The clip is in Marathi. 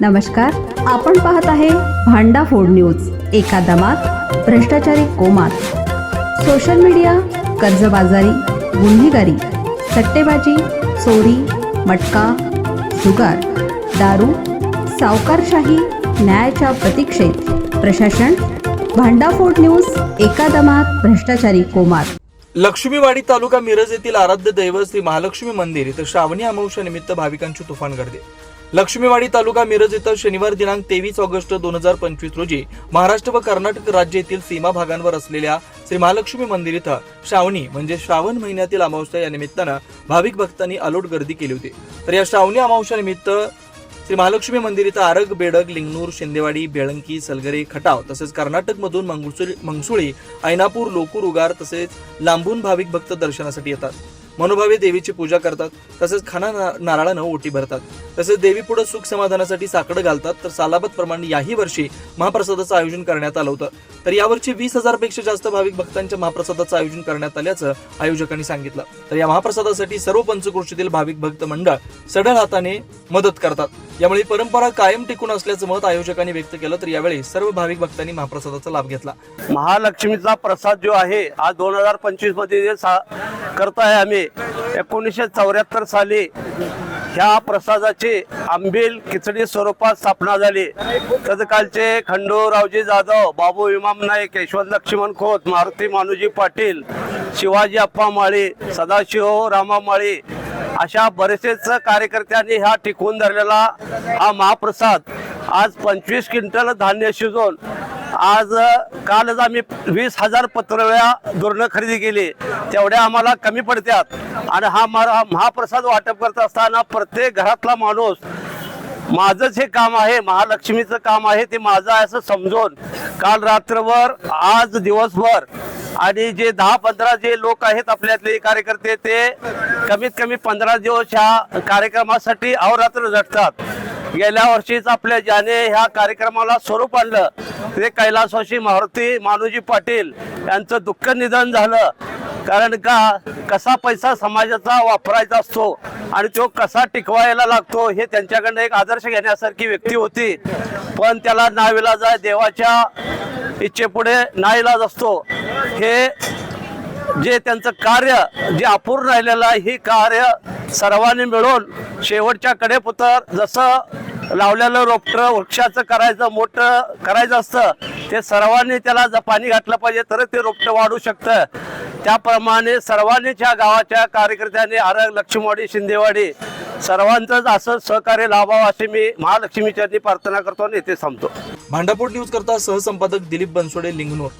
नमस्कार आपण पाहत आहे भांडा फोड न्यूज एका दमात भ्रष्टाचारी कोमात. सोशल मीडिया कर्जबाजारी गुन्हेगारी सट्टेबाजी चोरी मटका जुगार दारू सावकारशाही न्यायाच्या प्रतीक्षेत. प्रशासन भांडाफोड न्यूज एका दमात भ्रष्टाचारी कोमात. लक्ष्मीवाडी तालुका मिरज येथील आराध्य दैवत श्री महालक्ष्मी मंदिर इथं श्रावणी अमावस्या निमित्त भाविकांची तुफान गर्दी. लक्ष्मीवाडी तालुका मिरज इथं शनिवार दिनांक तेवीस ऑगस्ट दोन हजार पंचवीस रोजी महाराष्ट्र व कर्नाटक राज्य येथील सीमा भागांवर असलेल्या श्री महालक्ष्मी मंदिर इथं श्रावणी म्हणजे श्रावण महिन्यातील अमावस्या या निमित्तानं भाविक भक्तांनी अलोट गर्दी केली होती. तर या श्रावणी अमावस्या निमित्त श्री महालक्ष्मी मंदिर इथं आरग बेडग लिंगनूर शिंदेवाडी बेळंकी सलगरे खटाव तसेच कर्नाटकमधून मंगसुळी मंगसुळी ऐनापूर लोकूर उगार तसेच लांबून भाविक भक्त दर्शनासाठी येतात. मनोभावे देवीची पूजा करतात तसेच खाना नारळानं ओटी भरतात. तसेच देवी पुढे सुख समाधानासाठी साकडं घालतात. तर सालाबत प्रमाणे याही वर्षी महाप्रसादाचं आयोजन करण्यात आलं होतं. तर यावर्षी वीस हजारपेक्षा जास्त भाविक भक्तांच्या महाप्रसादाचं आयोजन करण्यात आल्याचं आयोजकांनी सांगितलं. तर या महाप्रसादासाठी सर्व पंचकृषीतील भाविक भक्त मंडळ सढळ हाताने मदत करतात. यामुळे ही परंपरा कायम टिकून असल्याचं मत आयोजकांनी व्यक्त केलं तर यावेळी सर्व भाविक भक्तांनी महाप्रसादाचा लाभ घेतला. महालक्ष्मीचा प्रसाद जो आहे आज दोन हजार पंचवीसमध्ये जे सा आहे आम्ही एकोणीसशे चौऱ्याहत्तर साली ह्या प्रसादाची आंबील खिचडी स्वरूपात स्थापना झाली. तत्कालचे खंडूरावजी जाधव बाबू इमाम नाईक यशवंत लक्ष्मण खोत मारुती मानुजी पाटील शिवाजी अप्पा माळी सदाशिव रामा माळी अशा बरेचसेच कार्यकर्त्यांनी ह्या टिकवून धरलेला हा महाप्रसाद आज पंचवीस क्विंटल धान्य शिजवून आज कालच आम्ही वीस हजार पत्रव्या दुर्ण खरेदी केली तेवढ्या आम्हाला कमी पडत्यात. आणि हा मा- हा महाप्रसाद वाटप करत असताना प्रत्येक घरातला माणूस माझंच हे काम आहे महालक्ष्मीचं काम आहे ते माझं आहे असं समजून काल रात्रभर आज दिवसभर आणि जे दहा पंधरा जे लोक आहेत आपल्यातले कार्यकर्ते ते कमीत कमी पंधरा दिवस ह्या कार्यक्रमासाठी अहोरात्र झटतात. गेल्या वर्षीच आपल्या ज्याने ह्या कार्यक्रमाला स्वरूप आणलं ते कैलासवाशी मारुती मानुजी पाटील यांचं दुःख निधन झालं. कारण का? कसा पैसा समाजाचा वापरायचा असतो आणि तो कसा टिकवायला लागतो हे त्यांच्याकडनं एक आदर्श घेण्यासारखी व्यक्ती होती. पण त्याला नाविलाज आहे देवाच्या इच्छेपुढे नाईलाज असतो. हे जे त्यांचं कार्य जे अपूर्ण राहिलेलं आहे हे कार्य सर्वांनी मिळून शेवटच्या कडेपुतर जसं लावलेलं रोपटं वृक्षाचं करायचं मोठं करायचं असतं ते सर्वांनी त्याला जर पाणी घातलं पाहिजे तर ते रोपटं वाढू शकतं. त्याप्रमाणे सर्वांनीच ह्या गावाच्या कार्यकर्त्यांनी आरग लक्ष्मीवाडी शिंदेवाडी सर्वांचंच असं सहकार्य लाभावं अशी मी महालक्ष्मीच्या प्रार्थना करतो आणि येथे थांबतो. भांडापूर न्यूज करता सहसंपादक दिलीप बनसोडे लिंगनूर.